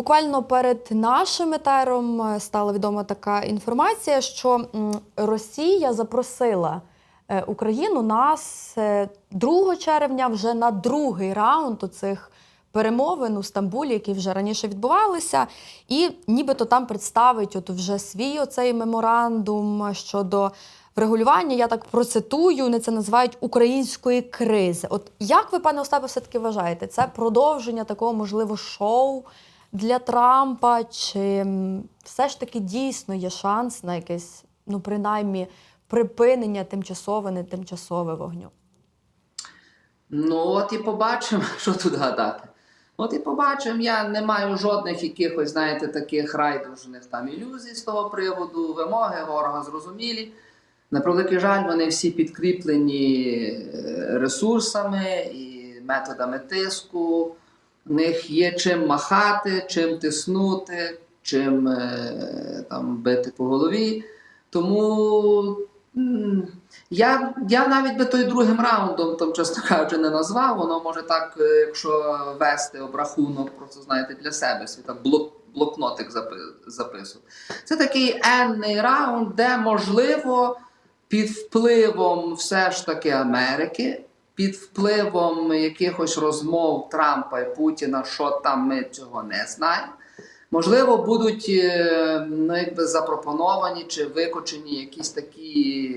буквально перед нашим етером е, стала відома така інформація, що Росія запросила е, Україну нас е, 2 червня вже на другий раунд оцих перемовин у Стамбулі, які вже раніше відбувалися, і нібито там представить от вже свій оцей меморандум щодо врегулювання. Я так процитую, вони це називають української кризи. От як ви, пане Остапе, все таки вважаєте, це продовження такого можливо шоу для Трампа? Чи все ж таки дійсно є шанс на якесь, ну принаймні, припинення тимчасове, не тимчасове вогню? Ну, от і побачимо, що тут гадати. От і побачимо, я не маю жодних якихось, знаєте, таких райдужних там ілюзій з того приводу. Вимоги ворога зрозумілі. На превеликий жаль, вони всі підкріплені е, ресурсами і методами тиску. У них є чим махати, чим тиснути, чим е, там бити по голові. Тому я, я навіть би той другим раундом, там, чесно кажучи, не назвав. Воно може так, е, якщо вести обрахунок, просто знаєте, для себе свій там блок, блокнотик запи- записувати. Це такий енний раунд, де можливо під впливом все ж таки Америки, під впливом якихось розмов Трампа і Путіна, що там ми цього не знаємо. Можливо, будуть е, ну, якби запропоновані чи викочені якісь такі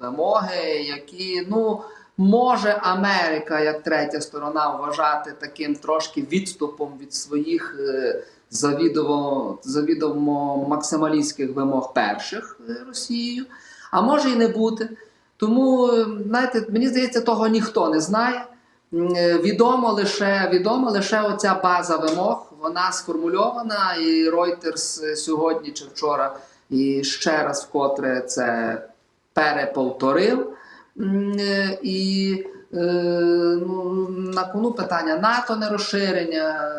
вимоги, які ну, може Америка як третя сторона вважати таким трошки відступом від своїх е, завідомо, завідомо максималістських вимог перших е, Росією, а може і не бути. Тому, знаєте, мені здається, того ніхто не знає. Е, Відомо лише, відомо лише оця база вимог, вона сформульована, і Reuters е, сьогодні чи вчора і ще раз вкотре це переповторив. Е, І ну, на кону питання НАТО не розширення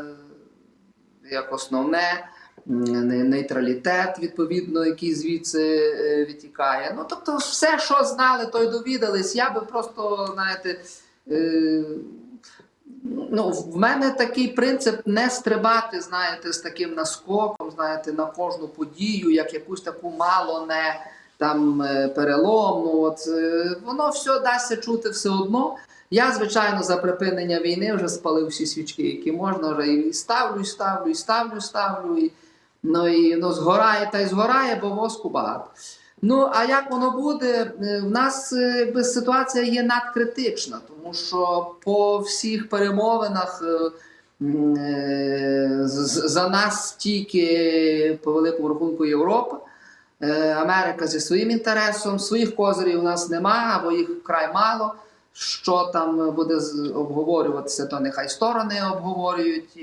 як основне, нейтралітет, відповідно, який звідси е, витікає. Ну, тобто, все, що знали, то й довідались. Я би просто, знаєте, е, ну, в мене такий принцип не стрибати, знаєте, з таким наскоком, знаєте, на кожну подію, як якусь таку мало не там е, переломну. От воно все дасться чути все одно. Я, звичайно, за припинення війни вже спалив всі свічки, які можна, вже і ставлю, і ставлю, і ставлю, і ставлю. І, ну і ну, згорає та й згорає, бо воску багато. Ну, а як воно буде? Е, В нас е, ситуація є надкритична, тому що по всіх перемовинах е, за нас тільки по великому рахунку Європа. Америка зі своїм інтересом, своїх козирів у нас нема, або їх вкрай мало. Що там буде обговорюватися, то нехай сторони обговорюють.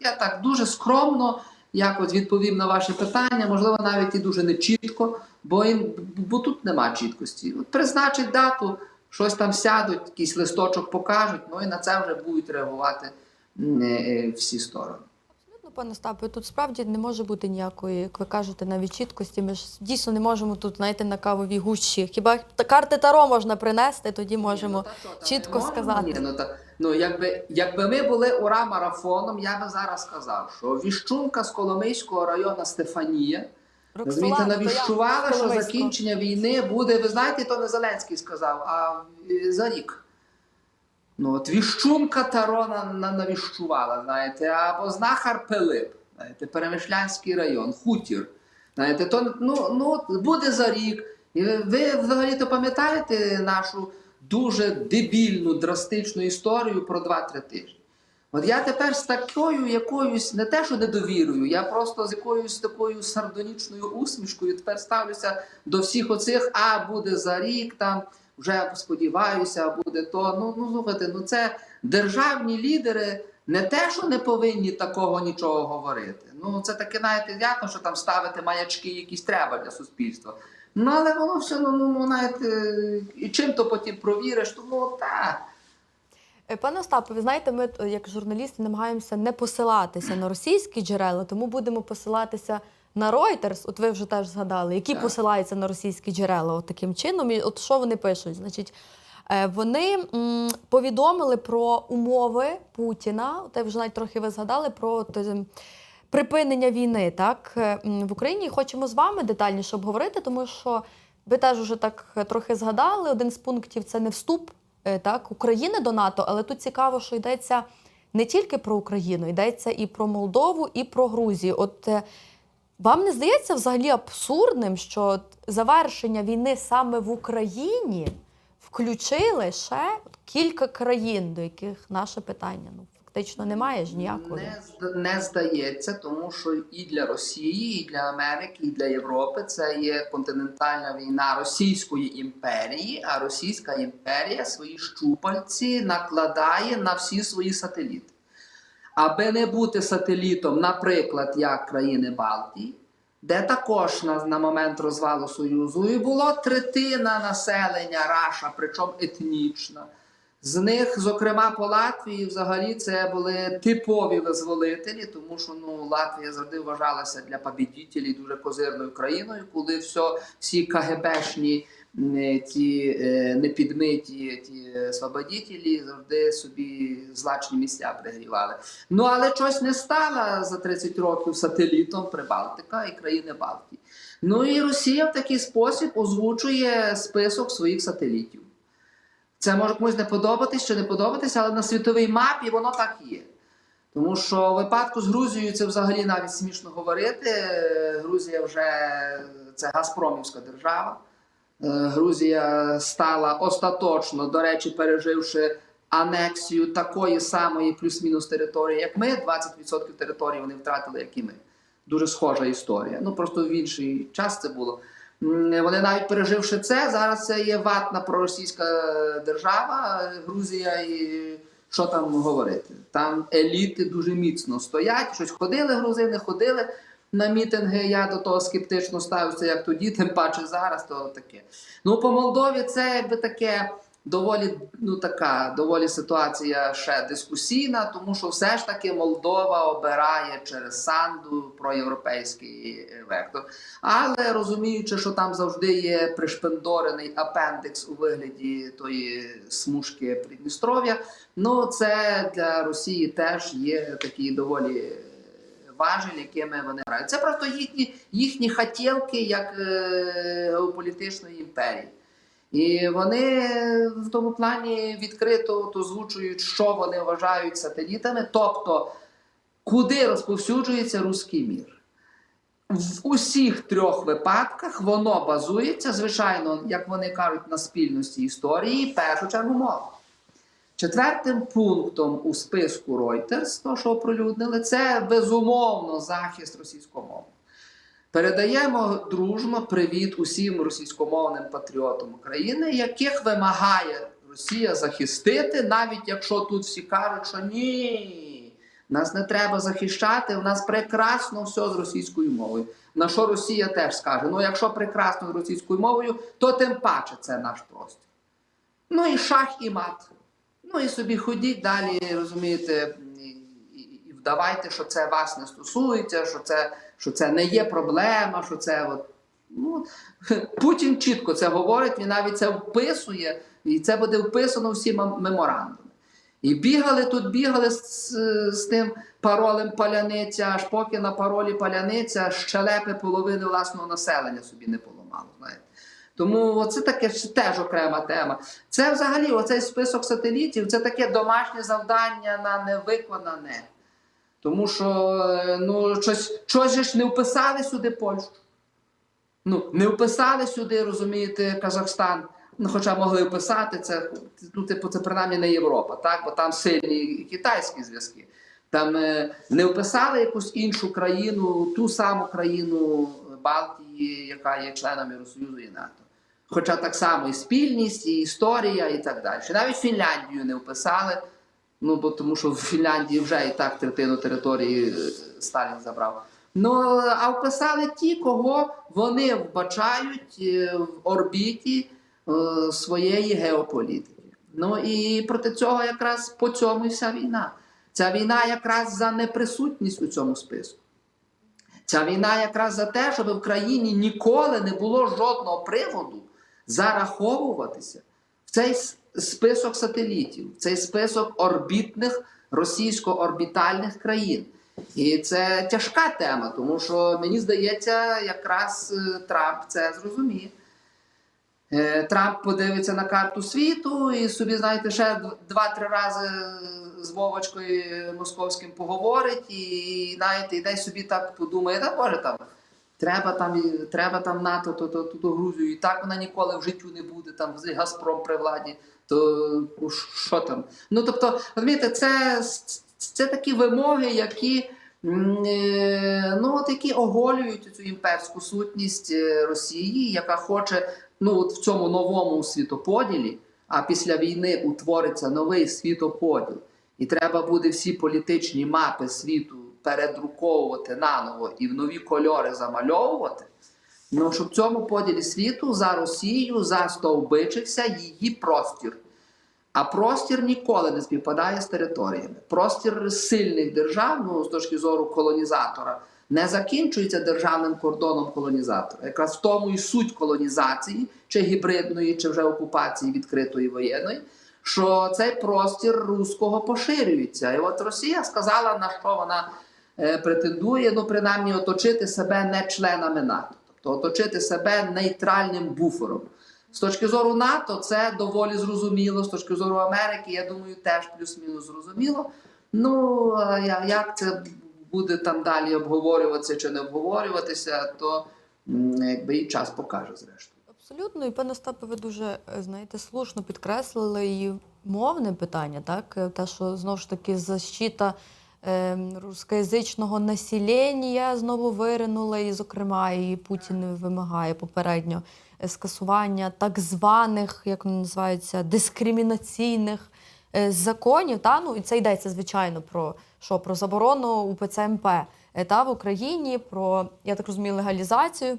Я так дуже скромно якось відповім на ваші питання, можливо, навіть і дуже нечітко, бо, їм, бо тут нема чіткості. От призначить дату, щось там сядуть, якийсь листочок покажуть, ну і на це вже будуть реагувати м, е, всі сторони. Пане Остапе, тут справді не може бути ніякої, як ви кажете, навіть чіткості. Ми ж дійсно не можемо тут, знаєте, на кавовій гущі. Хіба карти Таро можна принести, тоді можемо. Ні, ну, та чітко не сказати. Ні, ну, та, ну, якби, якби ми були ура марафоном, я би зараз сказав, що віщунка з Коломийського району Стефанія розумієте, то навіщувала, що закінчення війни буде. Ви знаєте, то не Зеленський сказав, а е, за рік. Ну, от віщунка Тарона навіщувала, знаєте, або знахар Пилип, знаєте, Перемишлянський район, хутір. Знаєте, то ну, ну, буде за рік. І ви- ви взагалі-то пам'ятаєте нашу дуже дебільну, драстичну історію про 2-3 тижні? От я тепер з такою якоюсь, не те, що недовірою, я просто з якоюсь такою сардонічною усмішкою тепер ставлюся до всіх оцих, а буде за рік, там вже сподіваюся, буде то. Ну, ну слухайте, ну це державні лідери не те, що не повинні такого нічого говорити. Ну це таке, знаєте, ясно, що там ставити маячки якісь треба для суспільства. Ну але воно все, ну, ну, ну знаєте, і чим то потім провіриш, тому так. Е, Пане Остапе, ви знаєте, ми е, як журналісти намагаємося не посилатися на російські джерела, тому будемо посилатися на Reuters. От ви вже теж згадали, які Так. посилаються на російські джерела от таким чином. І от що вони пишуть? Значить, е, вони повідомили про умови Путіна. Я вже навіть трохи ви згадали про от, е, припинення війни, так е, в Україні хочемо з вами детальніше обговорити, тому що ви теж уже так трохи згадали. Один з пунктів це не вступ е, так України до НАТО, але тут цікаво, що йдеться не тільки про Україну, йдеться і про Молдову, і про Грузію. От е, вам не здається взагалі абсурдним, що завершення війни саме в Україні включили ще кілька країн, до яких наше питання ну фактично немає ж ніякого. Не, не здається, тому що і для Росії, і для Америки, і для Європи це є континентальна війна Російської імперії, а Російська імперія свої щупальці накладає на всі свої сателіти. Аби не бути сателітом, наприклад, як країни Балтії, де також на, на момент розвалу Союзу і було третина населення Раша, причому етнічна. З них, зокрема, по Латвії, взагалі це були типові визволителі, тому що ну Латвія завжди вважалася для побідітелів дуже козирною країною, коли все, всі КГБшні ті е, непідмиті ті е, свободітелі завжди собі злачні місця пригрівали. Ну але щось не стало за 30 років сателітом Прибалтика і країни Балтії. Ну і Росія в такий спосіб озвучує список своїх сателітів. Це може комусь не подобатись чи не подобатись, але на світовій мапі воно так є. Тому що в випадку з Грузією це взагалі навіть смішно говорити. Грузія вже це Газпромівська держава. Е, Грузія стала остаточно, до речі, переживши анексію такої самої плюс-мінус території, як ми. 20% території вони втратили, як і ми. Дуже схожа історія. Ну просто в інший час це було. Вони навіть переживши це, зараз це є ватна проросійська держава, Грузія, і що там говорити? Там еліти дуже міцно стоять, щось ходили грузини, ходили на мітинги. Я до того скептично ставився, як тоді, тим паче зараз, то таке. Ну, по Молдові це якби таке доволі ну така доволі ситуація ще дискусійна, тому що все ж таки Молдова обирає через Санду проєвропейський е, вектор. Але розуміючи, що там завжди є пришпендорений апендикс у вигляді тої смужки Придністров'я, ну це для Росії теж є такі доволі важель, якими вони грають. Це просто їхні, їхні хотілки як е, геополітичної імперії. І вони в тому плані відкрито озвучують, що вони вважають сателітами, тобто куди розповсюджується руський мір. В усіх трьох випадках воно базується, звичайно, як вони кажуть, на спільності історії, в першу чергу мова. Четвертим пунктом у списку Reuters, то, що оприлюднили, це безумовно захист російської мови. Передаємо дружно привіт усім російськомовним патріотам України, яких вимагає Росія захистити, навіть якщо тут всі кажуть, що ні, нас не треба захищати, у нас прекрасно все з російською мовою. На що Росія теж скаже: ну якщо прекрасно з російською мовою, то тим паче це наш простір. Ну і шах і мат. Ну і собі ходіть далі, розумієте, і, вдавайте, що це вас не стосується, що це, що це не є проблема, що це от. Ну, Путін чітко це говорить, він навіть це вписує, і це буде вписано всі меморандуми. І бігали тут, бігали з, з тим паролем паляниця, аж поки на паролі паляниця щелепи половини власного населення собі не поламало. Знаєте. Тому це таке теж окрема тема. Це взагалі оцей список сателітів це таке домашнє завдання на невиконане. Тому що е, ну, щось, щось ж не вписали сюди Польщу. Ну, не вписали сюди, розумієте, Казахстан. Ну, хоча могли вписати, це, ну, типу, це принаймні не Європа, так? бо там сильні китайські зв'язки. Там е, не вписали якусь іншу країну, ту саму країну Балтії, яка є членом Євросоюзу і НАТО. Хоча так само і спільність, і історія, і так далі. Навіть Фінляндію не вписали, ну бо тому що в Фінляндії вже і так третину території е, Сталін забрав. Ну а вписали ті, кого вони вбачають е, в орбіті е, своєї геополітики. Ну і проти цього якраз по цьому і вся війна. Ця війна якраз за неприсутність у цьому списку. Ця війна якраз за те, щоб в країні ніколи не було жодного приводу зараховуватися в цей список сателітів, цей список орбітних російсько-орбітальних країн. І це тяжка тема, тому що мені здається, якраз е, Трамп це зрозуміє. Е, Трамп подивиться на карту світу і собі, знаєте, ще два-три рази з Вовочкою московським поговорить, і знаєте, і десь собі так подумає, та боже там. Треба там, треба там НАТО, то, то, то, то Грузію, і так вона ніколи в життю не буде, там Газпром при владі, то ну, що там? Ну тобто, розумієте, це, це такі вимоги, які, е, ну, от, які оголюють цю імперську сутність е, Росії, яка хоче ну, от в цьому новому світоподілі, а після війни утвориться новий світоподіл. І треба буде всі політичні мапи світу передруковувати наново і в нові кольори замальовувати. Ну, щоб в цьому поділі світу за Росією застовбичився її простір. А простір ніколи не співпадає з територіями. Простір сильних держав, ну з точки зору колонізатора, не закінчується державним кордоном колонізатора. Якраз в тому і суть колонізації, чи гібридної, чи вже окупації відкритої воєнної, що цей простір руського поширюється. І от Росія сказала, на що вона претендує, ну принаймні оточити себе не членами НАТО, тобто оточити себе нейтральним буфером. З точки зору НАТО, це доволі зрозуміло. З точки зору Америки, я думаю, теж плюс-мінус зрозуміло. Ну як це буде там далі обговорюватися чи не обговорюватися, то якби і час покаже зрештою. Абсолютно, і пане Остапе, ви дуже е, знаєте, слушно підкреслили і мовне питання, так? Е, Те, що знову ж таки защита е, рускоязичного населення знову виринула, і, зокрема, і Путін вимагає попередньо е, скасування так званих, як вони називаються, дискримінаційних е, законів. Та? Ну, і це йдеться, звичайно, про що? Про заборону УПЦ МП е, та, в Україні, про, я так розумію, легалізацію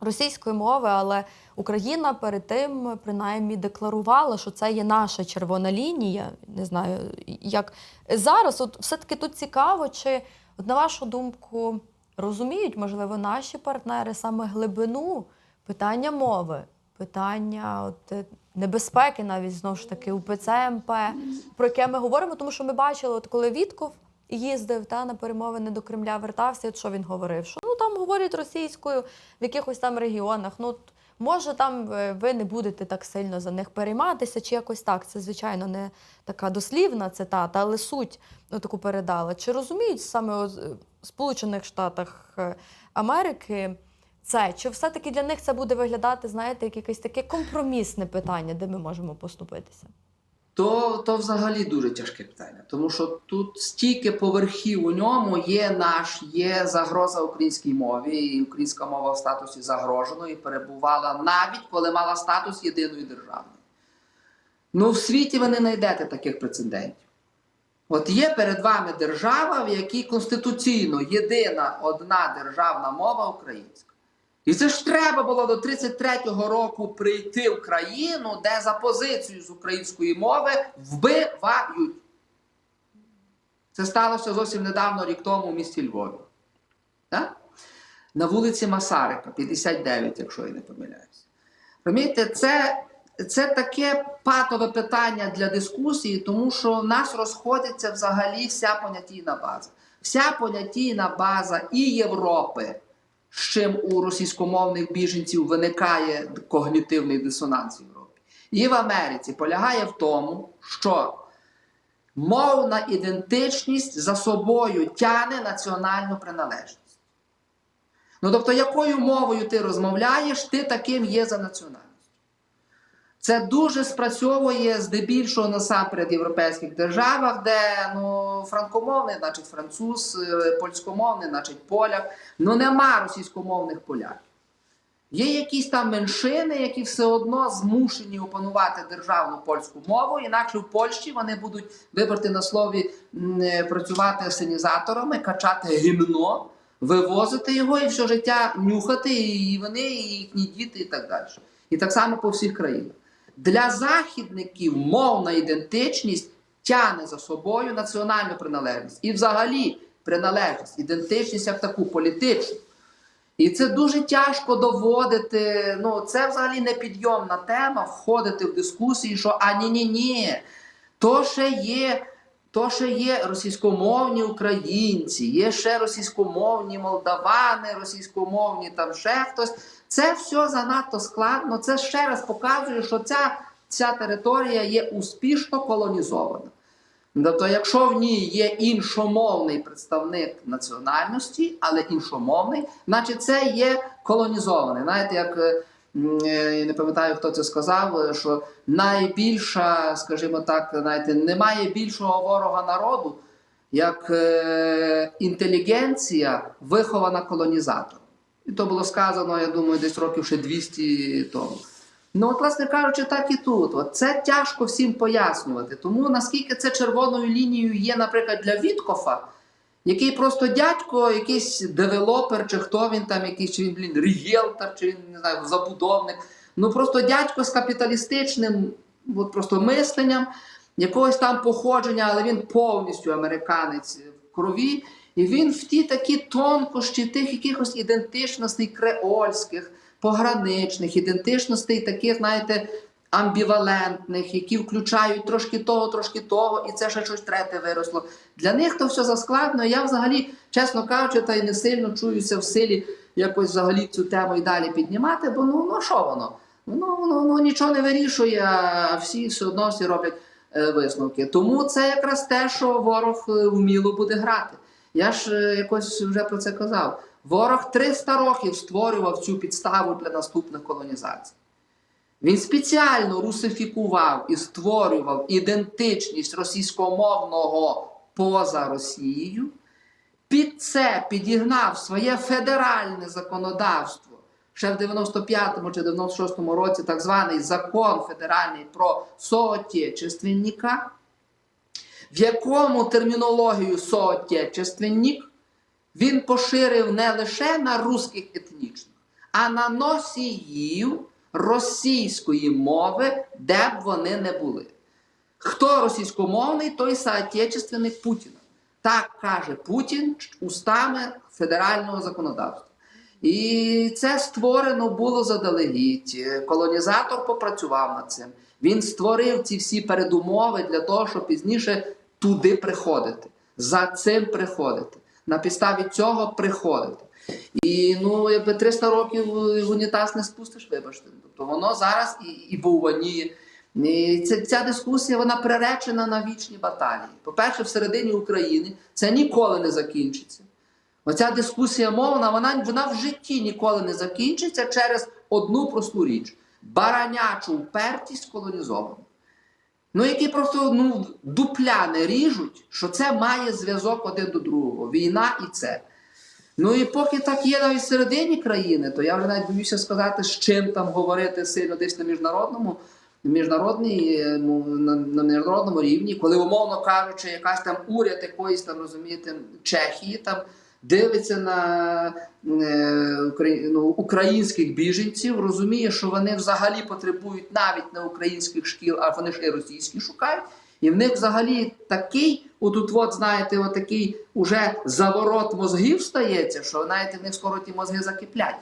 російської мови, але Україна перед тим принаймні декларувала, що це є наша червона лінія. Не знаю, як зараз, от все-таки тут цікаво, чи от на вашу думку розуміють, можливо, наші партнери саме глибину питання мови, питання от, е, небезпеки, навіть знову ж таки УПЦ МП, про яке ми говоримо, тому що ми бачили, от коли Вітков їздив та на перемовини до Кремля, вертався, що він говорив? Що ну там говорять російською в якихось там регіонах. Ну може там е, ви не будете так сильно за них перейматися, чи якось так. Це звичайно не така дослівна цитата, але суть ну, таку передала. Чи розуміють саме от, е, Сполучених Штатах е, Америки? Це чи все-таки для них це буде виглядати, знаєте, як якесь таке компромісне питання, де ми можемо поступитися? То, то взагалі дуже тяжке питання, тому що тут стільки поверхів у ньому є наш, є загроза українській мові, і українська мова в статусі загроженої перебувала навіть коли мала статус єдиної державної. Ну, в світі ви не знайдете таких прецедентів. От є перед вами держава, в якій конституційно єдина одна державна мова українська. І це ж треба було до 33-го року прийти в країну, де за позицію з української мови вбивають. Це сталося зовсім недавно, рік тому в місті Львові. Так? На вулиці Масарика, 59, якщо я не помиляюся. Розумієте, це, це таке патове питання для дискусії, тому що в нас розходиться взагалі вся понятійна база. Вся понятійна база і Європи, з чим у російськомовних біженців виникає когнітивний дисонанс в Європі, і в Америці полягає в тому, що мовна ідентичність за собою тягне національну приналежність. Ну, тобто, якою мовою ти розмовляєш, ти таким є за національністю. Це дуже спрацьовує здебільшого насамперед в європейських державах, де ну, франкомовний, значить француз, е, польськомовний, значить поляк. Ну нема російськомовних поляків. Є якісь там меншини, які все одно змушені опанувати державну польську мову, інакше в Польщі вони будуть вибрати на слові е, працювати асенізаторами, качати гімно, вивозити його і все життя нюхати, і вони, і їхні діти, і так далі. І так само по всіх країнах. Для західників мовна ідентичність тягне за собою національну приналежність і взагалі приналежність, ідентичність як таку політичну. І це дуже тяжко доводити. Ну, це взагалі непідйомна тема входити в дискусії, що а ні, ні, ні, то ще є то ще є російськомовні українці, є ще російськомовні молдавани, російськомовні там ще хтось. Це все занадто складно. Це ще раз показує, що ця, ця територія є успішно колонізована. Тобто, якщо в ній є іншомовний представник національності, але іншомовний, значить це є колонізований. Знаєте, як е, я не пам'ятаю, хто це сказав, е, що найбільша, скажімо так, знаєте, немає більшого ворога народу, як е, інтелігенція, вихована колонізатором. І то було сказано, я думаю, десь років ще 200 тому. Ну, от, власне кажучи, так і тут. От це тяжко всім пояснювати. Тому наскільки це червоною лінією є, наприклад, для Віткофа, який просто дядько, якийсь девелопер, чи хто він там, якийсь чи він, блін, рієлтор, чи він не знаю, забудовник. Ну просто дядько з капіталістичним от просто мисленням, якогось там походження, але він повністю американець в крові. І він в ті такі тонкощі тих якихось ідентичностей креольських, пограничних, ідентичностей таких, знаєте, амбівалентних, які включають трошки того, трошки того, і це ще щось третє виросло. Для них то все заскладно. Я взагалі, чесно кажучи, та й не сильно чуюся в силі якось взагалі цю тему і далі піднімати, бо ну, ну що воно? Воно, воно, воно нічого не вирішує, а всі все одно всі роблять е, висновки. Тому це якраз те, що ворог е, вміло буде грати. Я ж е, якось вже про це казав. Ворог 300 років створював цю підставу для наступних колонізацій. Він спеціально русифікував і створював ідентичність російськомовного поза Росією. Під це підігнав своє федеральне законодавство ще в 95-му чи 96-му році, так званий закон федеральний про соотечественника, в якому термінологію соотечественник він поширив не лише на русських етнічних, а на носіїв російської мови, де б вони не були. Хто російськомовний, той соотечественник Путіна. Так каже Путін устами федерального законодавства. І це створено було заздалегідь. Колонізатор попрацював над цим. Він створив ці всі передумови для того, щоб пізніше туди приходити, за цим приходити, на підставі цього приходити. І ну, якби 300 років унітаз не спустиш, вибачте. Тобто воно зараз і, і бовваніє. І ця, ця дискусія вона приречена на вічні баталії. По-перше, всередині України це ніколи не закінчиться. Оця дискусія мовна, вона, вона в житті ніколи не закінчиться через одну просту річ: баранячу впертість колонізовану. Ну, які просто ну, дупля не ріжуть, що це має зв'язок один до другого. Війна і це. Ну і поки так є навіть всередині країни, то я вже навіть боюся сказати, з чим там говорити сильно десь на міжнародному, міжнародній, е, ну, на, на міжнародному рівні, коли, умовно кажучи, якась там уряд якоїсь там, розумієте, Чехії там дивиться на е, ну, українських біженців, розуміє, що вони взагалі потребують навіть не українських шкіл, а вони ж і російські шукають. І в них взагалі такий, отут, от, знаєте, от такий уже заворот мозгів стається, що знаєте, в них скоро ті мозги закиплять.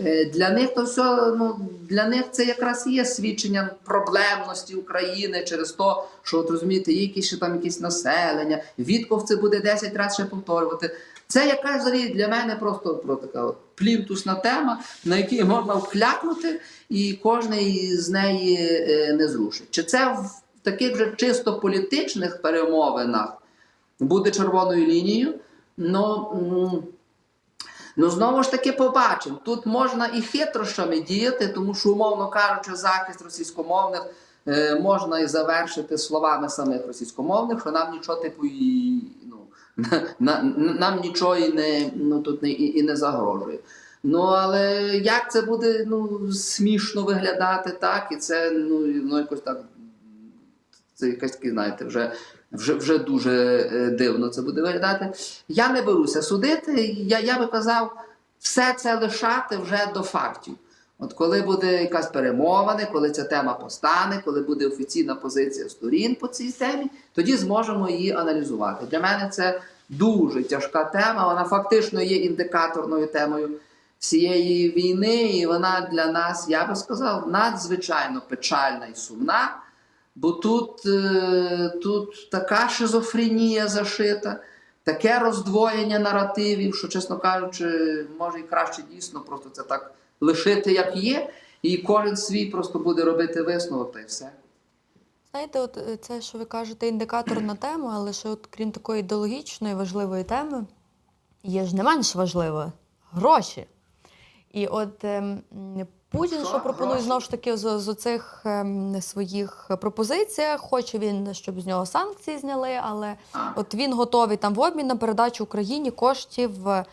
Е, Для них то все, ну для них це якраз і є свідченням проблемності України через те, що от розумієте, якісь ще там якісь населення. Вітков це буде 10 разів ще повторювати. Це якась взагалі для мене просто про така от плінтусна тема, на якій можна вклякнути, і кожний з неї е, не зрушить. Чи це в таких же чисто політичних перемовинах буде червоною лінією? Ну, ну знову ж таки побачимо. Тут можна і хитрощами діяти, тому що, умовно кажучи, захист російськомовних е, можна і завершити словами самих російськомовних, що нам нічого типу і ну, на, на, нам нічого і не, ну, тут не, і, і не загрожує. Ну, але як це буде ну, смішно виглядати, так, і це ну, воно якось так. Це якась знаєте, вже, вже, вже дуже е, дивно це буде виглядати. Я не беруся судити. Я, я би казав, все це лишати вже до фактів. От коли буде якась перемовина, коли ця тема постане, коли буде офіційна позиція сторін по цій темі, тоді зможемо її аналізувати. Для мене це дуже тяжка тема. Вона фактично є індикаторною темою всієї війни, і вона для нас, я би сказав, надзвичайно печальна і сумна. Бо тут, е, тут така шизофренія зашита, таке роздвоєння наративів, що, чесно кажучи, може і краще дійсно просто це так лишити, як є, і кожен свій просто буде робити висновок та й все. Знаєте, от е, це, що ви кажете, індикатор на тему, але ще от крім такої ідеологічної важливої теми, є ж не менш важливе гроші. І от ем, Путін, що, пропонує знову ж таки з, з оцих ем, своїх пропозиціях, хоче він, щоб з нього санкції зняли, але А. от він готовий там в обмін на передачу Україні коштів е,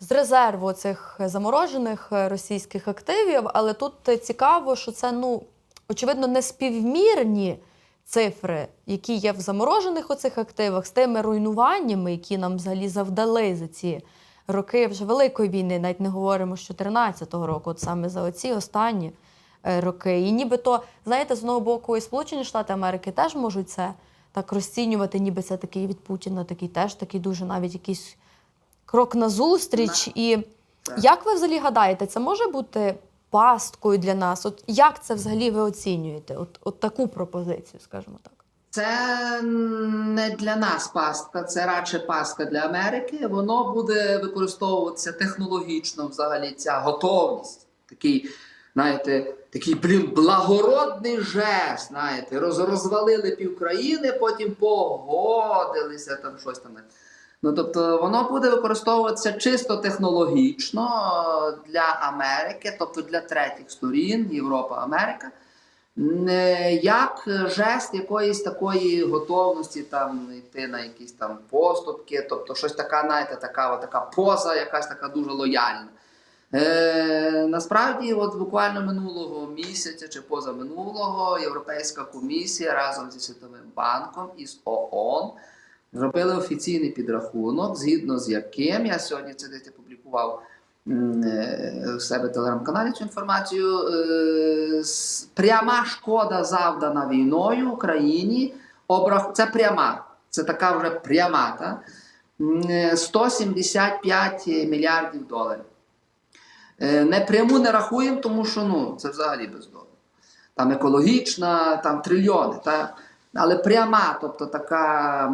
з резерву цих заморожених е, російських активів. Але тут е, цікаво, що це ну очевидно неспівмірні цифри, які є в заморожених оцих активах, з тими руйнуваннями, які нам взагалі завдали за ці роки вже Великої війни, навіть не говоримо з 2014 року, от саме за оці останні е, роки. І нібито, знаєте, з одного боку, і Сполучені Штати Америки теж можуть це так розцінювати, ніби це такий від Путіна, такий теж такий дуже навіть якийсь крок назустріч. І як ви взагалі гадаєте, це може бути пасткою для нас? От як це взагалі ви оцінюєте? От, от таку пропозицію, скажімо так. Це не для нас пастка, це радше пастка для Америки. Воно буде використовуватися технологічно взагалі ця готовність. Такий, знаєте, такий блін, благородний жест, знаєте, роз, розвалили півкраїни, потім погодилися там щось там. Ну, тобто воно буде використовуватися чисто технологічно для Америки, тобто для третіх сторін, Європа, Америка як жест якоїсь такої готовності там йти на якісь там поступки, тобто щось така, знаєте, така, така поза, якась така дуже лояльна. Е, насправді, от буквально минулого місяця чи позаминулого Європейська комісія разом зі Світовим банком і з ООН зробили офіційний підрахунок, згідно з яким я сьогодні це десь е, в себе телеграм-каналі цю інформацію. е, Пряма шкода завдана війною Україні. Це пряма, це така вже пряма. Та? Е, 175 мільярдів доларів. Е, Непряму не рахуємо, тому що ну, це взагалі бездомно. Там екологічна, там трильйони. Та? Але пряма, тобто така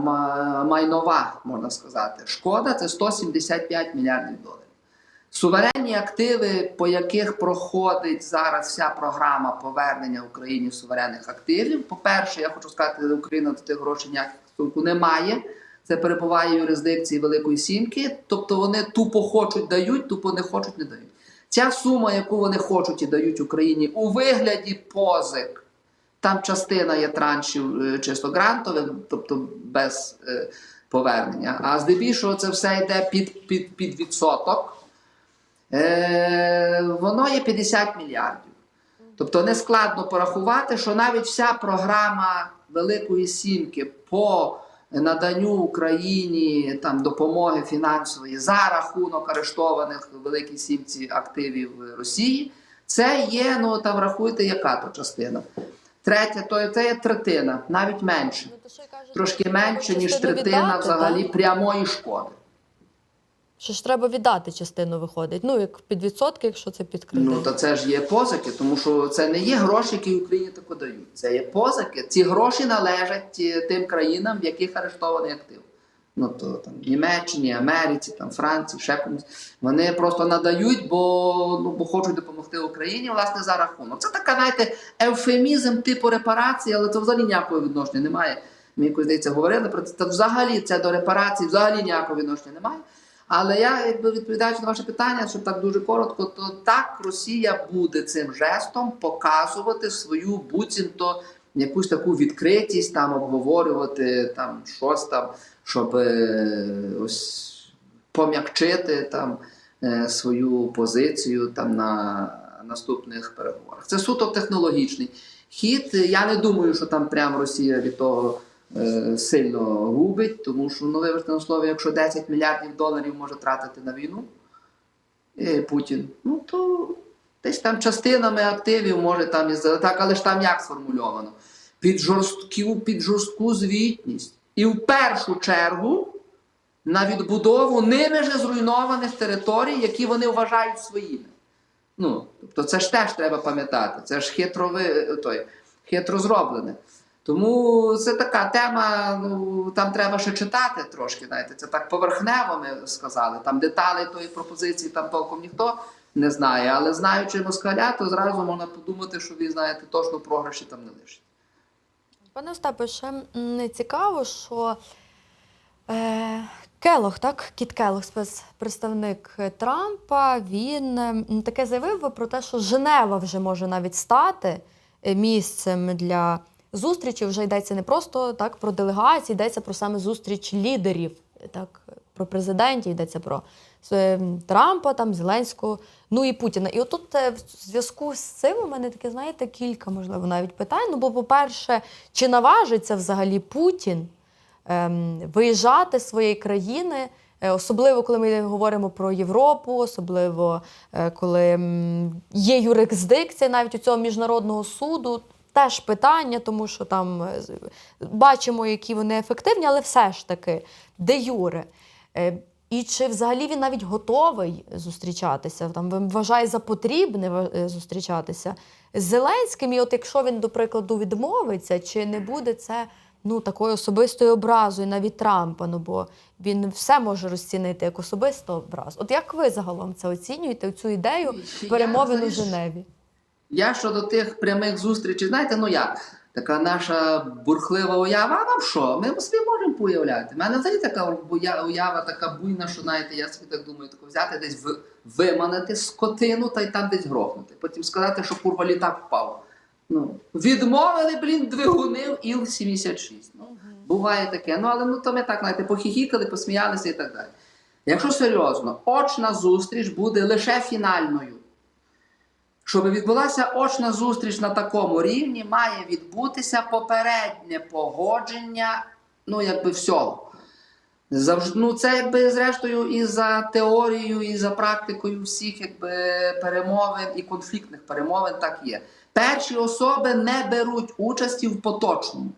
майнова, можна сказати, шкода це 175 мільярдів доларів. Суверенні активи, по яких проходить зараз вся програма повернення Україні суверенних активів. По-перше, я хочу сказати, Україна до тих грошей ніяких стосунку не має. Це перебуває юрисдикції Великої Сімки. Тобто вони тупо хочуть дають, тупо не хочуть не дають. Ця сума, яку вони хочуть і дають Україні у вигляді позик, там частина є траншів е, чисто грантових, тобто без е, повернення. А здебільшого це все йде під, під, під відсоток. Е, воно є 50 мільярдів. Тобто не складно порахувати, що навіть вся програма Великої Сімки по наданню Україні там, допомоги фінансової за рахунок арештованих в Великій Сімці активів Росії, це є, ну там рахуйте, яка то частина. Третя, то це є третина, навіть менше. Трошки менше, ніж третина взагалі прямої шкоди. Що ж треба віддати частину виходить. Ну, як під відсотки, якщо це під кредит. Ну, то це ж є позики, тому що це не є гроші, які Україні тако дають. Це є позики. Ці гроші належать е, тим країнам, в яких арештований актив. Ну, то там Німеччині, Америці, там, Франції, ще комусь. Вони просто надають, бо, ну, бо хочуть допомогти Україні, власне, за рахунок. Це така, знаєте, евфемізм типу репарації, але це взагалі ніякого відношення немає. Ми здається говорили про це. Та взагалі це до репарації взагалі ніякого відношення немає. Але я, якби відповідаючи на ваше питання, щоб так дуже коротко, то так Росія буде цим жестом показувати свою буцімто якусь таку відкритість, там обговорювати там щось там, щоб е, ось пом'якчити там е, свою позицію там на наступних переговорах. Це суто технологічний хід. Я не думаю, що там прям Росія від того сильно губить, тому що, ну вибачте на слово, якщо 10 мільярдів доларів може тратити на війну е, Путін, ну то десь там частинами активів може там і так, але ж там як сформульовано? Під жорстку, під жорстку звітність. І в першу чергу на відбудову ними же зруйнованих територій, які вони вважають своїми. Ну, тобто це ж теж треба пам'ятати. Це ж хитро, ви, той, хитро зроблене. Тому це така тема, ну там треба ще читати трошки. Знаєте, це так поверхнево ми сказали. Там деталей тої пропозиції там толком ніхто не знає. Але знаючи москаля, то зразу можна подумати, що він, знаєте, точно програші там не лишить. Пане Остапе, ще не цікаво, що е, Келох, так, Кіт Келох, спецпредставник Трампа, він таке заявив про те, що Женева вже може навіть стати е, місцем для зустрічі. Вже йдеться не просто так про делегації, йдеться про саме зустріч лідерів, так, про президентів, йдеться про е, Трампа, там, Зеленського, ну і Путіна. І отут е, в зв'язку з цим у мене таке, знаєте, кілька, можливо, навіть питань. Ну, бо, по-перше, чи наважиться взагалі Путін ем, виїжджати з своєї країни, е, особливо коли ми говоримо про Європу, особливо коли є юрисдикція навіть у цього міжнародного суду. Теж питання, тому що там е, бачимо, які вони ефективні, але все ж таки, де юре. Е, І чи взагалі він навіть готовий зустрічатися? Там він вважає за потрібне е, зустрічатися з Зеленським. І от якщо він, до прикладу, відмовиться, чи не буде це ну, такою особистою образою навіть Трампа? Ну бо він все може розцінити як особисту образу. От як ви загалом це оцінюєте цю ідею перемовин у Женеві? Я щодо тих прямих зустрічей, знаєте, ну як? Така наша бурхлива уява, а нам що? Ми собі можемо поуявляти. У мене взагалі така уява така буйна, що знаєте, я собі так думаю, тако взяти десь виманити скотину та й там десь грохнути. Потім сказати, що курва літак впав. Ну, відмовили, блін, двигуни в Іл-76. Ну, буває таке. Ну, але ну, то ми так, знаєте, похихікали, посміялися і так далі. Якщо серйозно, очна зустріч буде лише фінальною. Щоб відбулася очна зустріч на такому рівні, має відбутися попереднє погодження, ну якби всього. Завжди, ну це якби зрештою і за теорією, і за практикою всіх якби перемовин і конфліктних перемовин так є. Перші особи не беруть участі в поточному.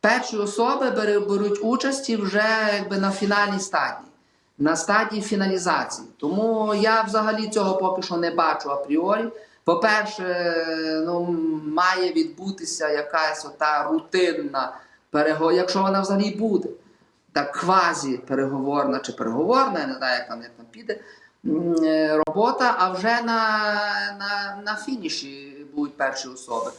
Перші особи беруть участі вже якби на фінальній стадії, на стадії фіналізації. Тому я взагалі цього поки що не бачу апріорі. По-перше, ну, має відбутися якась ота рутинна переговор, якщо вона взагалі буде. Так квазі переговорна чи переговорна, я не знаю, як там, як там піде е, робота, а вже на, на, на фініші будуть перші особи.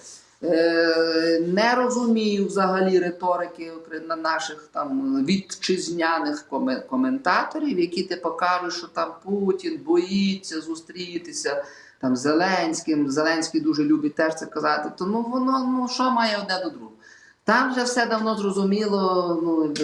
Е, не розумію взагалі риторики на наших там вітчизняних коментаторів, які ти покажуть, що там Путін боїться зустрітися там Зеленським. Зеленський дуже любить теж це казати. То ну воно ну що має одне до другого. Там вже все давно зрозуміло. Ну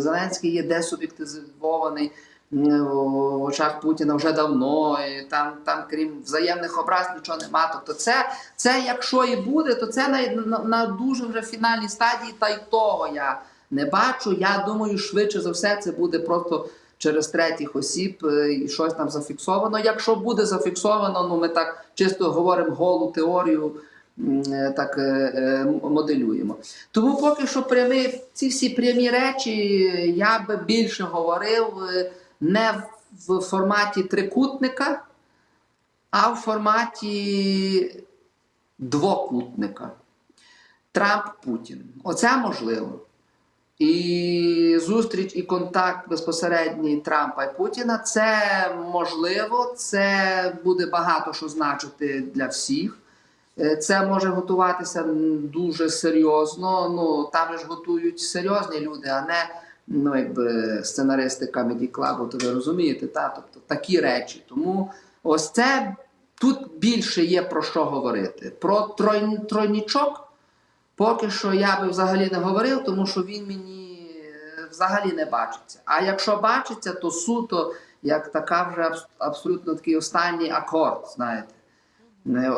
Зеленський є десуб'єктивований в очах Путіна вже давно. І там, там, крім взаємних образ, нічого нема. Тобто, це, це якщо і буде, то це на, на, на дуже вже фінальній стадії, та й того я не бачу. Я думаю, швидше за все, це буде просто. Через третіх осіб е, і щось там зафіксовано. Якщо буде зафіксовано, ну ми так чисто говоримо голу теорію, е, так е, е, моделюємо. Тому поки що прямі, ці всі прямі речі я би більше говорив е, не в форматі трикутника, а в форматі двокутника. Трамп-Путін. Оце можливо. І зустріч і контакт безпосередній Трампа і Путіна це можливо, це буде багато що значити для всіх. Е, Це може готуватися дуже серйозно. Ну там ж готують серйозні люди, а не ну, якби сценаристи Comedy Club, то ви розумієте, та? тобто такі речі. Тому ось це тут більше є про що говорити. Про трой, тройнічок поки що я би взагалі не говорив, тому що він мені е, взагалі не бачиться. А якщо бачиться, то суто як така вже абсолютно такий останній акорд, знаєте. Е,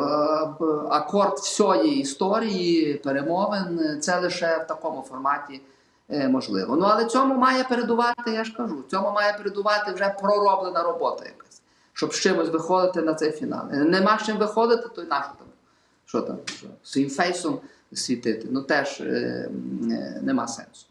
Акорд всієї історії перемовин це лише в такому форматі можливо. Ну але цьому має передувати, я ж кажу, цьому має передувати вже пророблена робота якась, щоб з чимось виходити на цей фінал. Е, Нема з чим виходити, то й нащо там? Що там? Своїм фейсом світити? Ну теж е, е, нема сенсу.